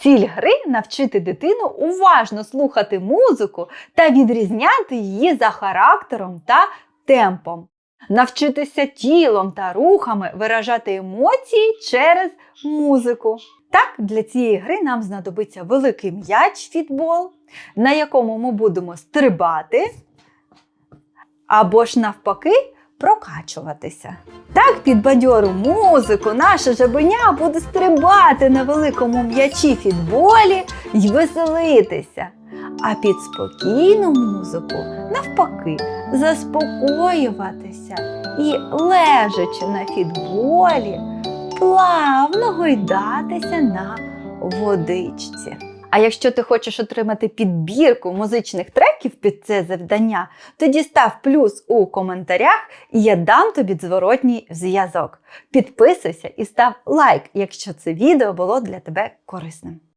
Ціль гри навчити дитину уважно слухати музику та відрізняти її за характером та темпом. Навчитися тілом та рухами виражати емоції через музику. Так, для цієї гри нам знадобиться великий м'яч фітбол, на якому ми будемо стрибати, або ж навпаки прокачуватися. Так, під бадьору музику наше жабеня буде стрибати на великому м'ячі фітболі й веселитися. А під спокійну музику, навпаки, заспокоюватися і, лежачи на фітболі, плавно гойдатися на водичці. А якщо ти хочеш отримати підбірку музичних треків під це завдання, тоді став плюс у коментарях, і я дам тобі зворотній зв'язок. Підписуйся і став лайк, якщо це відео було для тебе корисним.